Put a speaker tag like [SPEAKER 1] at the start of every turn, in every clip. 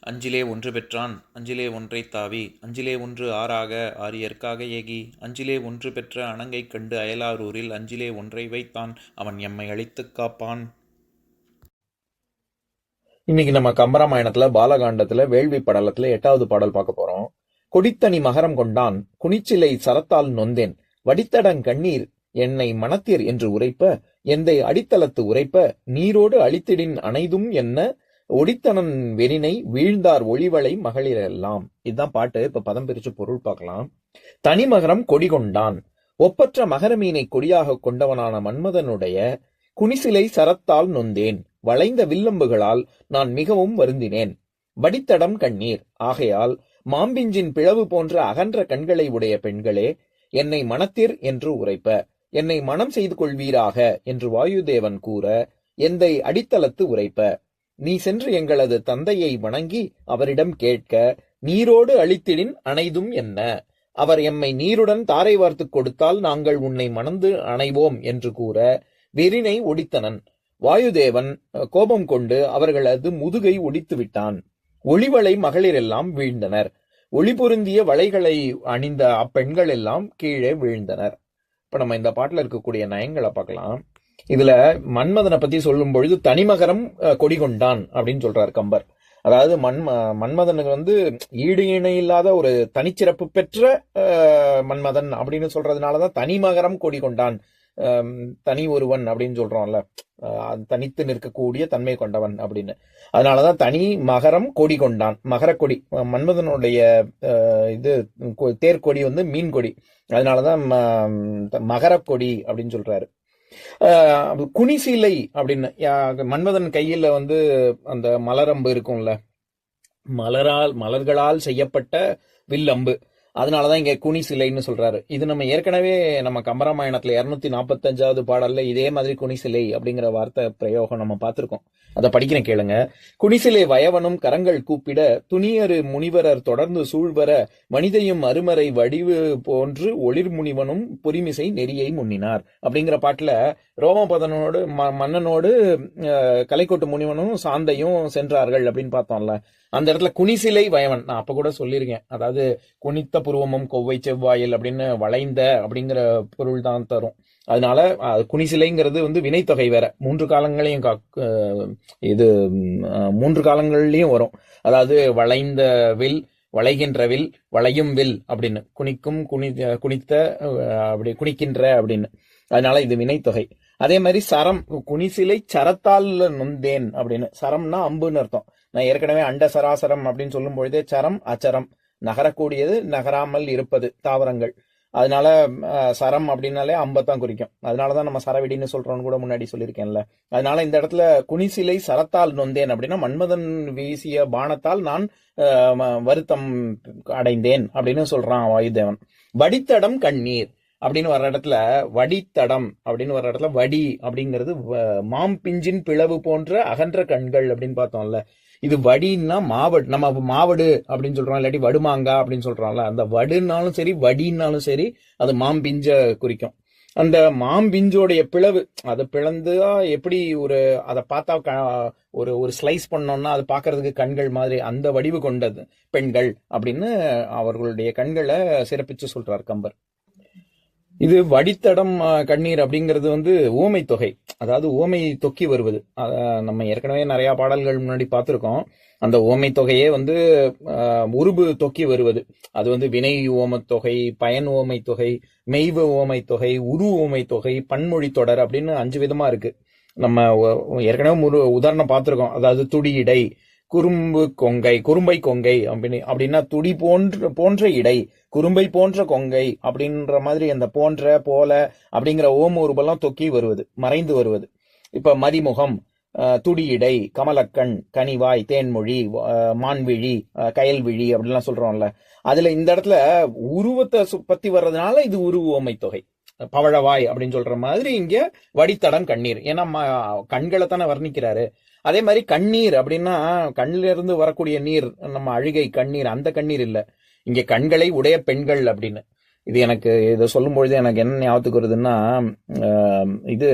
[SPEAKER 1] அஞ்சிலே ஒன்று பெற்றான் அஞ்சிலே ஒன்றை தாவி அஞ்சிலே ஒன்று ஆறாக ஆரியற்காக ஏகி அஞ்சிலே ஒன்று பெற்ற அணங்கை கண்டு அயலாரூரில் அஞ்சிலே ஒன்றை வைத்தான் அவன் எம்மை அழித்துக் காப்பான்.
[SPEAKER 2] இன்னைக்கு நம்ம கம்பராமாயணத்துல பாலகாண்டத்துல வேள்வி படலத்துல எட்டாவது பாடல் பார்க்க போறோம். கொடித்தனி மகரம் கொண்டான் குனிச்சிலை சரத்தால் நொந்தேன் வடித்தடங் கண்ணீர் என்னை மணத்தீர் என்று உரைப்ப எந்தை அடித்தளத்து உரைப்ப நீரோடு அழித்திடின் அனைதும் என்ன ஒடித்தனன் வெறினை வீழ்ந்தார் ஒளிவளை மகளிரெல்லாம். இதுதான் பாட்டு. இப்ப பதம் பிரிச்சு பொருள் பார்க்கலாம். தனிமகரம் கொடி கொண்டான். ஒப்பற்ற மகரமீனை கொடியாக கொண்டவனான மன்மதனுடைய குனிசிலை சரத்தால் நொந்தேன். வளைந்த வில்லம்புகளால் நான் மிகவும் வருந்தினேன். வடித்தடம் கண்ணீர். ஆகையால் மாம்பிஞ்சின் பிளவு போன்ற அகன்ற கண்களை உடைய பெண்களே என்னை மனத்திர் என்று உரைப்ப. என்னை மனம் செய்து கொள்வீராக என்று வாயுதேவன் கூற எந்தை அடித்தளத்து உரைப்ப. நீ சென்று எங்களது தந்தையை வணங்கி அவரிடம் கேட்க நீரோடு அழித்திடின் அணைதும் என்ன? அவர் எம்மை நீருடன் தாரை வார்த்துக் கொடுத்தால் நாங்கள் உன்னை மணந்து அணைவோம் என்று கூற வெறினை ஒடித்தனன். வாயுதேவன் கோபம் கொண்டு அவர்களது முதுகை ஒடித்து விட்டான் ஒளிவளை மகளிரெல்லாம் வீழ்ந்தனர். ஒளி பொருந்திய வளைகளை அணிந்த அப்பெண்கள் எல்லாம் கீழே வீழ்ந்தனர். இப்ப நம்ம இந்த பாட்டில் இருக்கக்கூடிய நயங்களை பார்க்கலாம். இதுல மன்மதனை பத்தி சொல்லும் பொழுது தனிமகரம் அஹ், கொடி கொண்டான் அப்படின்னு சொல்றார் கம்பர். அதாவது மண் மன்மதனுக்கு வந்து ஈடு இணை இல்லாத ஒரு தனிச்சிறப்பு பெற்ற மன்மதன் அப்படின்னு சொல்றதுனாலதான் தனிமகரம் கொடி கொண்டான் தனி ஒருவன் அப்படின்னு சொல்றோம்ல. அஹ், தனித்து நிற்கக்கூடிய தன்மை கொண்டவன் அப்படின்னு. அதனாலதான் தனி மகரம் கொடி கொண்டான். மகரக்கொடி மன்மதனுடைய அஹ், இது கொ- வந்து மீன் கொடி அதனாலதான் ம- மகரக்கொடி அப்படின்னு சொல்றாரு. குனிசிலை அப்படின்னு மன்மதன் கையில வந்து அந்த மலரம்பு இருக்கும்ல. மலரால் மலர்களால் செய்யப்பட்ட வில்லம்பு. அதனாலதான் இங்க குனி சிலைன்னு சொல்றாரு. இது நம்ம ஏற்கனவே நம்ம கம்பராமாயணத்துல இருநூத்தி நாற்பத்தஞ்சாவது பாடல்ல இதே மாதிரி குனி சிலை அப்படிங்கிற வார்த்தை பிரயோகம் நம்ம பார்த்திருக்கோம். அதை படிக்கிறேன் கேளுங்க. குனிசிலை வயவனும் கரங்கள் கூப்பிட துணியரு முனிவரர் தொடர்ந்து சூழ்வர மனிதையும் அருமறை வடிவு போன்று ஒளிர் முனிவனும் பொறிமிசை நெறியை முன்னினார். அப்படிங்கிற பாட்டுல ரோமபதனோடு ம- மன்னனோடு கலைக்கோட்டு முனிவனும் சாந்தையும் சென்றார்கள் அப்படின்னு பார்த்தோம்ல. அந்த இடத்துல குனிசிலை வயவன். நான் அப்ப கூட சொல்லியிருக்கேன். அதாவது குனித்த புருவமும் கொவ்வை செவ்வாயில் அப்படின்னு வளைந்த அப்படிங்கிற பொருள் தான் தரும். அதனால குனிசிலைங்கிறது வந்து வினைத்தொகை வேற. மூன்று காலங்களையும் காக்- இது மூன்று காலங்கள்லயும் வரும். அதாவது வளைந்த வில் வளைகின்ற வில் வளையும் வில் அப்படின்னு. குனிக்கும் குனி குனித்த அப்படி குனிக்கின்ற அப்படின்னு. அதனால இது வினைத்தொகை. அதே மாதிரி சரம் குனிசிலை சரத்தால் நொந்தேன் அப்படின்னு. சரம்னா அம்புன்னு அர்த்தம். நான் ஏற்கனவே அண்ட சராசரம் அப்படின்னு சொல்லும் பொழுதே சரம் அச்சரம். நகரக்கூடியது நகராமல் இருப்பது தாவரங்கள். அதனால சரம் அப்படின்னாலே அம்பத்தான் குறிக்கும். அதனால தான் நம்ம சரவிடின்னு சொல்றோம்னு கூட முன்னாடி சொல்லியிருக்கேன்ல. அதனால இந்த இடத்துல குனிசிலை சரத்தால் நொந்தேன் அப்படின்னா மன்மதன் வீசிய பானத்தால் நான் வருத்தம் அடைந்தேன் அப்படின்னு சொல்றான் வாயுதேவன். வடித்தடம் கண்ணீர். அப்படின்னு வர்ற இடத்துல வடித்தடம் அப்படின்னு வர்ற இடத்துல வடி அப்படிங்கிறது வ- மாம்பிஞ்சின் பிளவு போன்ற அகன்ற கண்கள் அப்படின்னு பார்த்தோம்ல. இது வடின்னா மாவடு நம்ம மாவடு அப்படின்னு சொல்றோம் இல்லாட்டி வடுமாங்கா அப்படின்னு சொல்றோம்ல. அந்த வடுனாலும் சரி வடினாலும் சரி அது மாம்பிஞ்ச குறிக்கும். அந்த மாம்பிஞ்சோடைய பிளவு அதை பிளந்தா எப்படி ஒரு அதை பார்த்தா ஒரு ஒரு ஸ்லைஸ் பண்ணோம்னா அது பார்க்கறதுக்கு கண்கள் மாதிரி அந்த வடிவு கொண்டது பெண்கள் அப்படின்னு அவர்களுடைய கண்களை சிறப்பிச்சு சொல்றார் கம்பர். இது வடித்தடம் கண்ணீர் அப்படிங்கிறது வந்து ஊமை தொகை அதாவது ஊமை தொக்கி வருவது. நம்ம ஏற்கனவே நிறைய பாடல்கள் முன்னாடி பார்த்துருக்கோம். அந்த ஓமை தொகையே வந்து உருபு தொக்கி வருவது. அது வந்து வினை ஓம தொகை பயன் ஓமை தொகை மெய்வ ஓமை தொகை உரு ஓமை தொகை பன்மொழி தொடர் அப்படின்னு அஞ்சு விதமா இருக்கு. நம்ம ஏற்கனவே ஒரு உதாரணம் பார்த்துருக்கோம். அதாவது துடி இடை குறும்பு கொங்கை குறும்பை கொங்கை அப்படின்னு அப்படின்னா துடி போன்ற போன்ற இடை குறும்பை போன்ற கொங்கை அப்படின்ற மாதிரி அந்த போன்ற போல அப்படிங்கிற ஓம உருவெல்லாம் தொக்கி வருவது மறைந்து வருவது. இப்ப மதிமுகம் துடியிடை கமலக்கண் கனிவாய் தேன்மொழி மான்விழி அஹ், கயல்விழி அப்படின்லாம் சொல்றோம்ல. அதுல இந்த இடத்துல உருவத்தை சு- பத்தி வர்றதுனால இது உருவோமை தொகை. பவழவாய் அப்படின்னு சொல்ற மாதிரி இங்க வடித்தடம் கண்ணீர். ஏன்னா கண்களை தானே வர்ணிக்கிறாரு. அதே மாதிரி கண்ணீர் அப்படின்னா கண்ணில இருந்து வரக்கூடிய நீர் நம்ம அழுகை கண்ணீர் அந்த கண்ணீர் இல்ல. இங்க கண்களை உடைய பெண்கள் அப்படின்னு. இது எனக்கு இதை சொல்லும் பொழுது எனக்கு என்ன ஞாபகத்துக்கு வருதுன்னா இது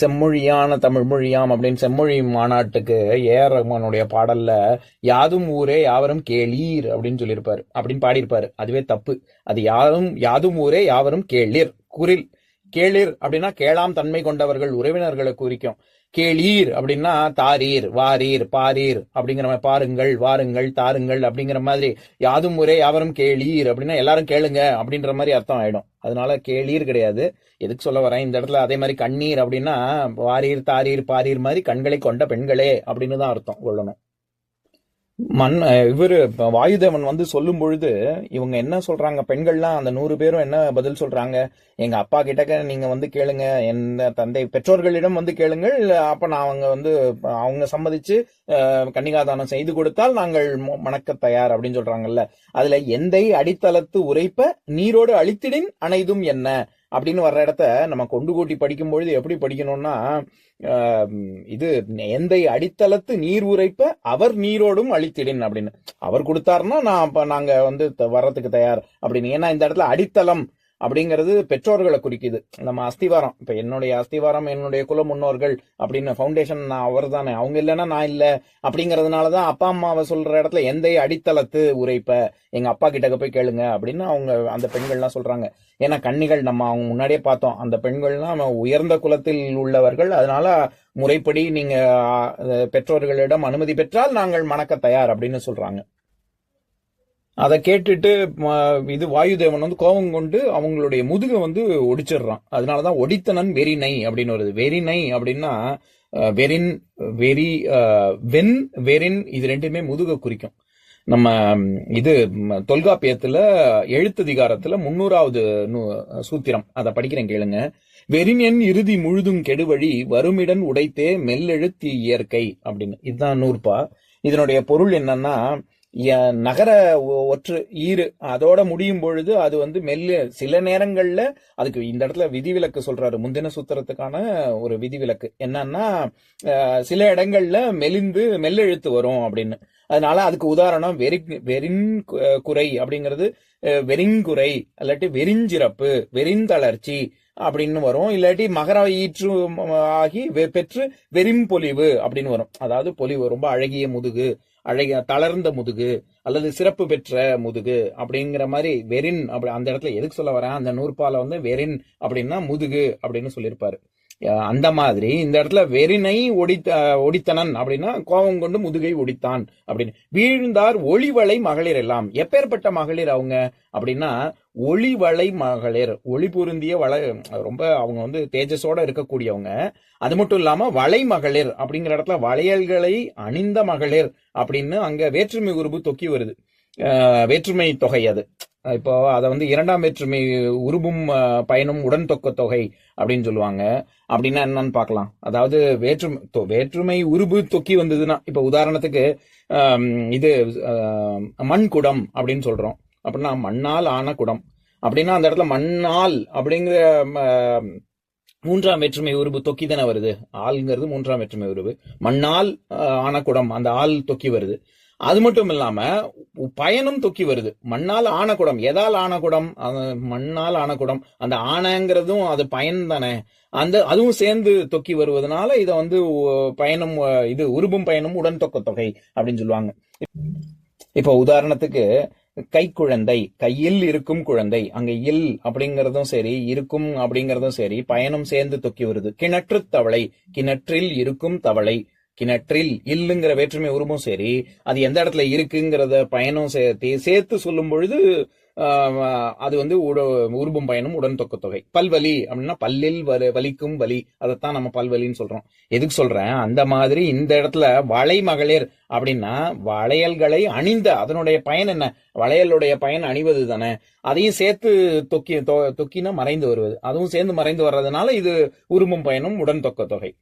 [SPEAKER 2] செம்மொழியான தமிழ் மொழியாம் அப்படின்னு செம்மொழி மாநாட்டுக்கு ஏஆர் ரஹ்மானுடைய பாடல்ல யாதும் ஊரே யாவரும் கேளீர் அப்படின்னு சொல்லியிருப்பாரு. அப்படின்னு பாடியிருப்பாரு. அதுவே தப்பு. அது யாரும் யாதும் ஊரே யாவரும் கேளீர் குரில். கேளீர் அப்படின்னா கேளாம் தன்மை கொண்டவர்கள் உறவினர்களை குறிக்கும். கேளீர் அப்படின்னா தாரீர் வாரீர் பாரீர். அப்படிங்கிற மாதிரி பாருங்கள் வாருங்கள் தாருங்கள் அப்படிங்கிற மாதிரி யாதும் முறை யாவரும் கேளீர் அப்படின்னா எல்லாரும் கேளுங்க அப்படின்ற மாதிரி அர்த்தம் ஆயிடும். அதனால கேளீர் கிடையாது. எதுக்கு சொல்ல வரேன்? இந்த இடத்துல அதே மாதிரி கண்ணீர் அப்படின்னா வாரீர் தாரீர் பாரீர் மாதிரி கண்களை கொண்ட பெண்களே அப்படின்னு தான் அர்த்தம் கொள்ளணும். மண் இவர் வாயுதேவன் வந்து சொல்லும் பொழுது இவங்க என்ன சொல்றாங்க? பெண்கள்லாம் அந்த நூறு பேரும் என்ன பதில் சொல்றாங்க? எங்க அப்பா கிட்டக்க நீங்க வந்து கேளுங்க. என் தந்தை பெற்றோர்களிடம் வந்து கேளுங்கள். அப்ப நான் அவங்க வந்து அவங்க சம்மதிச்சு கன்னிகாதானம் செய்து கொடுத்தால் நாங்கள் மணக்க தயார் அப்படின்னு சொல்றாங்கல்ல. அதுல எந்தை அடித்தளத்து உரைப்ப நீரோடு அழித்திடின் அனைதும் என்ன? அப்படின்னு வர்ற இடத்த நம்ம கொண்டு கூட்டி படிக்கும்பொழுது எப்படி படிக்கணும்னா ஆஹ், இது எந்தை அடித்தளத்து நீர் உரைப்ப அவர் நீரோடும் அழித்திடின் அப்படின்னு. அவர் கொடுத்தாருன்னா நான் அப்ப நாங்க வந்து த- வர்றதுக்கு தயார் அப்படின்னு. ஏன்னா இந்த இடத்துல அடித்தளம் அப்படிங்கிறது பெற்றோர்களை குறிக்குது. நம்ம அஸ்திவாரம். இப்போ என்னுடைய அஸ்திவாரம் என்னுடைய குல முன்னோர்கள் அப்படின்னு ஃபவுண்டேஷன் நான் அவர் தானே அவங்க இல்லைன்னா நான் இல்லை. அப்படிங்கிறதுனால தான் அப்பா அம்மாவை சொல்கிற இடத்துல எந்த அடித்தளத்து உரைப்ப எங்கள் அப்பா கிட்ட போய் கேளுங்க அப்படின்னு அவங்க அந்த பெண்கள்லாம் சொல்கிறாங்க ஏன்னா கன்னிகள் நம்ம அவங்க முன்னாடியே பார்த்தோம். அந்த பெண்கள்லாம் நம்ம உயர்ந்த குலத்தில் உள்ளவர்கள். அதனால முறைப்படி நீங்கள் பெற்றோர்களிடம் அனுமதி பெற்றால் நாங்கள் மணக்க தயார் அப்படின்னு சொல்கிறாங்க அதை கேட்டுட்டு ம- இது வாயுதேவன் வந்து கோபம் கொண்டு அவங்களுடைய முதுகை வந்து ஒடிச்சிடுறான். அதனாலதான் ஒடித்தனன் வெறினை அப்படின்னு வருது. வெறினை அப்படின்னா வெரின் வெரி வென் வெரின் வெண் இது ரெண்டுமே முதுகை குறிக்கும். நம்ம இது தொல்காப்பியத்துல எழுத்ததிகாரத்துல முன்னூறாவது நூ- சூத்திரம். அதை படிக்கிறேன் கேளுங்க. வெறிஞன் இறுதி முழுதும் கெடுவழி வருமிடன் உடைத்தே மெல்லெழுத்து இயற்கை அப்படின்னு. இதுதான் நூற்பா. இதனுடைய பொருள் என்னன்னா நகர ஒ- ஒற்று ஈறு அதோட முடியும் பொழுது அது வந்து மெல்லு சில நேரங்கள்ல அதுக்கு இந்த இடத்துல விதிவிலக்கு சொல்றாரு முந்தின சூத்திரத்துக்கான ஒரு விதிவிலக்கு. என்னன்னா சில இடங்கள்ல மெலிந்து மெல்லெழுத்து வரும் அப்படின்னு. அதனால அதுக்கு உதாரணம் வெறி வெறின் குறை அப்படிங்கிறது வெறிங்குறை இல்லாட்டி வெறிஞ்சிறப்பு வெறிந்தளர்ச்சி அப்படின்னு வரும். இல்லாட்டி மகர ஈற்று ஆகி வெ- பெற்று வெறிம்பொலிவு அப்படின்னு வரும். அதாவது பொலிவு ரொம்ப அழகிய முதுகு அழகிய தளர்ந்த முதுகு அல்லது சிறப்பு பெற்ற முதுகு அப்படிங்கிற மாதிரி வெறின் அப்படி அந்த இடத்துல எதுக்கு சொல்ல வரேன்? அந்த நூற்பால வந்து வெறின் அப்படின்னா முதுகு அப்படின்னு சொல்லியிருப்பாரு. அந்த மாதிரி இந்த இடத்துல வெறினை ஒடித்த ஒடித்தனன் அப்படின்னா கோபம் கொண்டு முதுகை ஒடித்தான் அப்படின்னு. வீழ்ந்தார் ஒளிவளை மகளிர் எல்லாம். எப்பேற்பட்ட மகளிர் அவங்க அப்படின்னா ஒளிவளை மகளிர் ஒளி பொருந்திய வள ரொம்ப அவங்க வந்து தேஜஸோட இருக்கக்கூடியவங்க. அது மட்டும் இல்லாம வளை மகளிர் அப்படிங்கிற இடத்துல வளையல்களை அணிந்த மகளிர் அப்படின்னு அங்க வேற்றுமை உருபு தொக்கி வருது. வேற்றுமை தொகை அது. இப்போ அதை வந்து இரண்டாம் வேற்றுமை உருபும் பயனும் உடன் தொக்க தொகை அப்படின்னு சொல்லுவாங்க. அப்படின்னா என்னன்னு பார்க்கலாம். அதாவது வேற்றுமை தொ- வேற்றுமை உருபு தொக்கி வந்ததுன்னா இப்போ உதாரணத்துக்கு இது மண் குடம் அப்படின்னு சொல்றோம். அப்படின்னா மண்ணால் ஆன குடம். அப்படின்னா அந்த இடத்துல மண்ணால் அப்படிங்கிற மூன்றாம் வேற்றுமை உருவு தொக்கி தானே வருது? ஆள்ங்கிறது மூன்றாம் வேற்றுமை உருவு மண்ணால் ஆனக்குடம் ஆன குடம் அந்த ஆள் தொக்கி வருது. அது மட்டும் இல்லாம பயனும் தொக்கி வருது. மண்ணால் ஆனக்குடம் எதால் ஆனக்குடம் மண்ணால் ஆனக்குடம் அந்த ஆனங்கிறதும் அது பயன் தானே. அந்த அதுவும் சேர்ந்து தொக்கி வருவதனால இதை வந்து பயணம் பயனும் இது உருபும் பயனும் உடன் தொக்க தொகை அப்படின்னு சொல்லுவாங்க. இப்போ உதாரணத்துக்கு கைக்குழந்தை கையில் இருக்கும் குழந்தை அங்க இல் அப்படிங்கறதும் சரி இருக்கும் அப்படிங்கறதும் சரி பயணம் சேர்ந்து தொக்கி வருது. கிணற்று தவளை கிணற்றில் இருக்கும் தவளை கிணற்றில் இல்லுங்கிற வேற்றுமை உருவம் சரி அது எந்த இடத்துல இருக்குங்கிறத பயணம் சேர்த்து சேர்த்து சொல்லும் பொழுது அது வந்து உருபம் பயணம் பயனும் உடன் தொக்க தொகை. பல்வலி அப்படின்னா பல்லில் வலி- வலிக்கும் வலி. அதைத்தான் நம்ம பல்வலின்னு சொல்றோம். எதுக்கு சொல்றேன்? அந்த மாதிரி இந்த இடத்துல வளை மகளிர் அப்படின்னா வளையல்களை அணிந்த அதனுடைய பயன் என்ன? வளையலுடைய பயன் அணிவது தானே. அதையும் சேர்த்து தொக்கி தொ- தொக்கினா மறைந்து வருவது. அதுவும் சேர்ந்து மறைந்து வர்றதுனால இது உருபம் பயனும் உடன் தொக்க தொகை.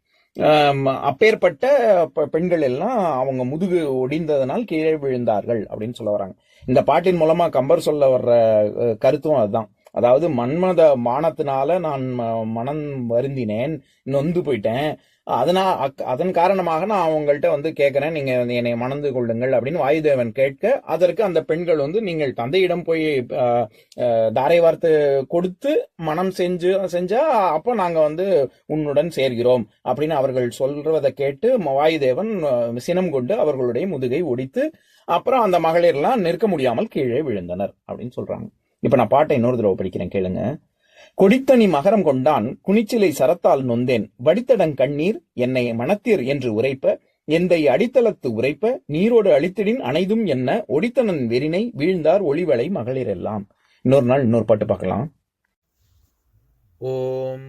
[SPEAKER 2] அப்பேற்பட்ட பெண்கள் எல்லாம் அவங்க முதுகு ஒடிந்ததனால் கீழே விழுந்தார்கள் அப்படின்னு சொல்ல வராங்க. இந்த பாட்டின் மூலமா கம்பர் சொல்ல வர்ற கருத்தும் அதுதான். அதாவது மன்மத மானத்தினால நான் ம- மனம் வருந்தினேன் நொந்து போயிட்டேன். அதனால் அக்- அதன் காரணமாக நான் அவங்கள்ட்ட வந்து கேட்குறேன் நீங்க வந்து என்னை மணந்து கொள்ளுங்கள் அப்படின்னு வாயுதேவன் கேட்க அதற்கு அந்த பெண்கள் வந்து நீங்கள் தந்தையிடம் போய் தாரை வார்த்து கொடுத்து மனம் செஞ்சு செஞ்சா அப்போ நாங்க வந்து உன்னுடன் சேர்கிறோம் அப்படின்னு அவர்கள் சொல்றதை கேட்டு வாயுதேவன் சினம் கொண்டு அவர்களுடைய முதுகை ஒடித்து அப்புறம் அந்த மகளிர்லாம் நிற்க முடியாமல் கீழே விழுந்தனர் அப்படின்னு சொல்றாங்க. இப்ப நான் பாட்டை இன்னொரு தடவை படிக்கிறேன் கேளுங்க. கொடித்தனி மகரம் கொண்டான் குனிச்சிலை சரத்தால் நொந்தேன் வடித்தடங் கண்ணீர் என்னை மனத்தீர் என்று உரைப்ப எந்தை அடித்தளத்து உரைப்ப நீரோடு அழித்திடின் அனைதும் என்ன ஒடித்தனன் வெறினை வீழ்ந்தார் ஒளிவளை மகளிர் எல்லாம் இன்னொரு நாள் இன்னொரு பாட்டு பார்க்கலாம்.
[SPEAKER 1] ஓம்